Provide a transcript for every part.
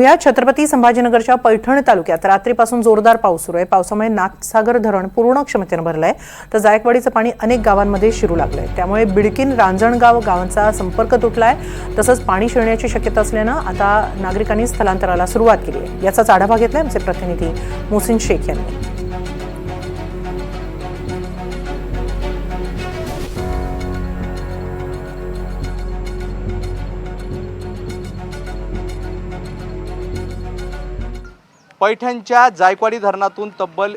या छत्रपती संभाजीनगरच्या पैठण तालुक्यात रात्रीपासून जोरदार पाऊस सुरू आहे. पावसामुळे नाथसागर धरण पूर्ण क्षमतेनं आहे तर जायकवाडीचं पाणी अनेक गावांमध्ये शिरू लागलं आहे त्यामुळे बिडकीन रांजणगाव गावांचा संपर्क तुटला आहे तसंच पाणी शिरण्याची शक्यता असल्यानं आता नागरिकांनी स्थलांतराला सुरुवात केली आहे. याचाच आढावा घेतला आमचे प्रतिनिधी मोहसिन शेख यांनी. पैठणच्या जायकवाडी धरणातून तब्बल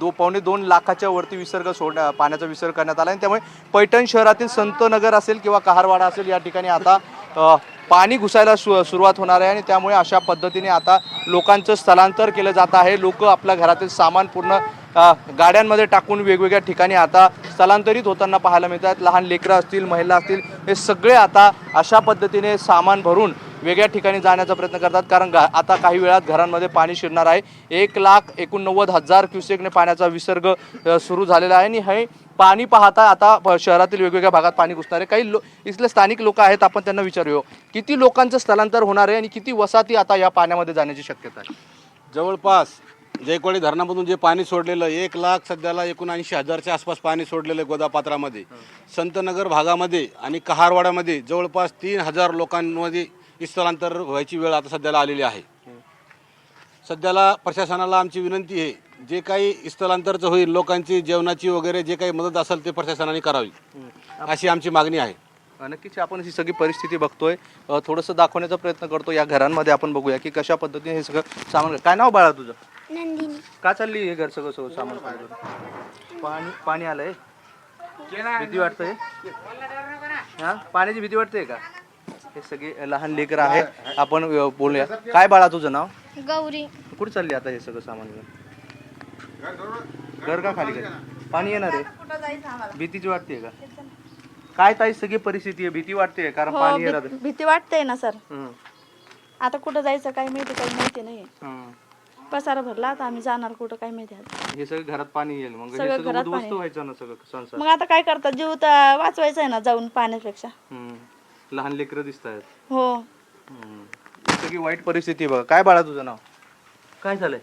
दो पावणे दोन लाखाच्या वरती विसर्ग सोड पाण्याचा विसर्ग करण्यात आला. आणि त्यामुळे पैठण शहरातील संतनगर असेल किंवा कहारवाडा असेल या ठिकाणी आता पाणी घुसायला सु सुरुवात होणार आहे. आणि त्यामुळे अशा पद्धतीने आता लोकांचं स्थलांतर केलं जात आहे. लोक आपल्या घरातील सामान पूर्ण गाड्यांमध्ये टाकून वेगवेगळ्या ठिकाणी आता स्थलांतरित होताना पाहायला मिळतात. लहान लेकरं असतील महिला असतील हे सगळे आता अशा पद्धतीने सामान भरून वेगळ्या ठिकाणी जाण्याचा प्रयत्न करतात. कारण आता काही वेळात घरांमध्ये पाणी शिरणार आहे. एक लाख एकोणनव्वद हजार क्युसेकने पाण्याचा विसर्ग सुरू झालेला आहे. आणि हे पाणी पाहता आता शहरातील वेगवेगळ्या भागात पाणी घुसणार आहे. काही लो इथले स्थानिक लोक आहेत आपण त्यांना विचारूया. किती लोकांचं स्थलांतर होणार आहे आणि किती वसाहती आता या पाण्यामध्ये जाण्याची शक्यता आहे? जवळपास जयकवाडी धरणामधून जे पाणी सोडलेलं एक लाख सध्याला एकोणऐंशी हजारच्या आसपास पाणी सोडलेलं आहे गोदापात्रामध्ये. संतनगर भागामध्ये आणि कहारवाड्यामध्ये जवळपास तीन हजार लोकांमध्ये स्थलांतर व्हायची वेळ आता सध्याला आलेली आहे. सध्याला प्रशासनाला आमची विनंती आहे जे काही स्थलांतरचं होईल लोकांची जेवणाची वगैरे जे काही मदत असेल ते प्रशासनाने करावी अशी आमची मागणी आहे. नक्कीच आपण ही सगळी परिस्थिती बघतोय. थोडंसं दाखवण्याचा प्रयत्न करतो या घरांमध्ये आपण बघूया की कशा पद्धतीने हे सगळं सामान काय नाव बाळा तुझं? नंदिनी. का चालली हे घर सगळं सगळं सामान पाणी भरून? पाणी पाणी आलंय? भीती वाटतंय? हा? पाण्याची भीती वाटते का? हे सगळे लहान लेकर आहेत आपण अ, बोलूया. काय बाळा तुझं नाव? गौरी. कुठे चालली आता हे सगळं सामान घेऊन? घर का खाली पाणी येणार आहे? भीतीची वाटते का? काय ताई सगळी परिस्थिती आहे भीती वाटते कारण हो पाणी येणार भी- भीती वाटते ना सर. हम्म, आता कुठं जायचं काही माहिती काही माहिती नाही हम्म. पसारा भरला आता आम्ही जाणार कुठं काही माहिती आता. हे सगळं घरात पाणी येईल मग. हे सगळं सगळं घरात उद्ध्वस्त पाणी. व्हायचं ना सगळं संसार. मग आता काय करतात जीव तर वाचवायचा आहे ना जाऊन पाण्यापेक्षा. हम्म. लहान लेकरं दिसत आहेत हो सगळी वाईट परिस्थिती आहे बघा. काय बाळा तुझं नाव? काय झालंय?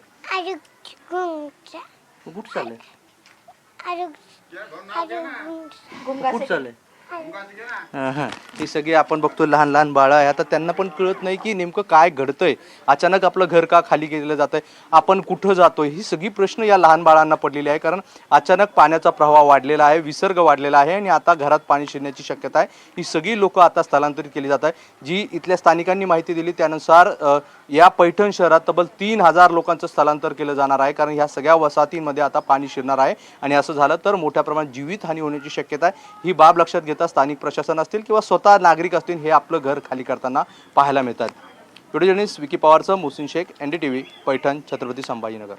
कुठं चाललंय? कुठं चाललंय? ही सगळी आपण बघतो लहान लहान बाळं आहे. आता त्यांना पण कळत नाही की नेमकं काय घडतंय. अचानक आपलं घर का खाली केलेलं जात आहे आपण कुठं जातोय? ही सगळी प्रश्न या लहान बाळांना पडलेली आहे. कारण अचानक पाण्याचा प्रवाह वाढलेला आहे विसर्ग वाढलेला आहे आणि आता घरात पाणी शिरण्याची शक्यता आहे. ही सगळी लोक आता स्थलांतरित केली जात आहे जी इथल्या स्थानिकांनी माहिती दिली त्यानुसार या पैठण शहरात तब्बल तीन हजार लोकांचं स्थलांतर केलं जाणार आहे कारण ह्या सगळ्या वसाहतींमध्ये आता पाणी शिरणार आहे. आणि असं झालं तर मोठ्या प्रमाणात जीवितहानी होण्याची शक्यता आहे. ही बाब लक्षात घेता स्थानिक प्रशासन असतील किंवा स्वतः नागरिक असतील हे आपलं घर खाली करताना पाहायला मिळतात. Video journalist Vicky पवारचं Mohsin Shaikh N D T V Paithan Chhatrapati Sambhajinagar.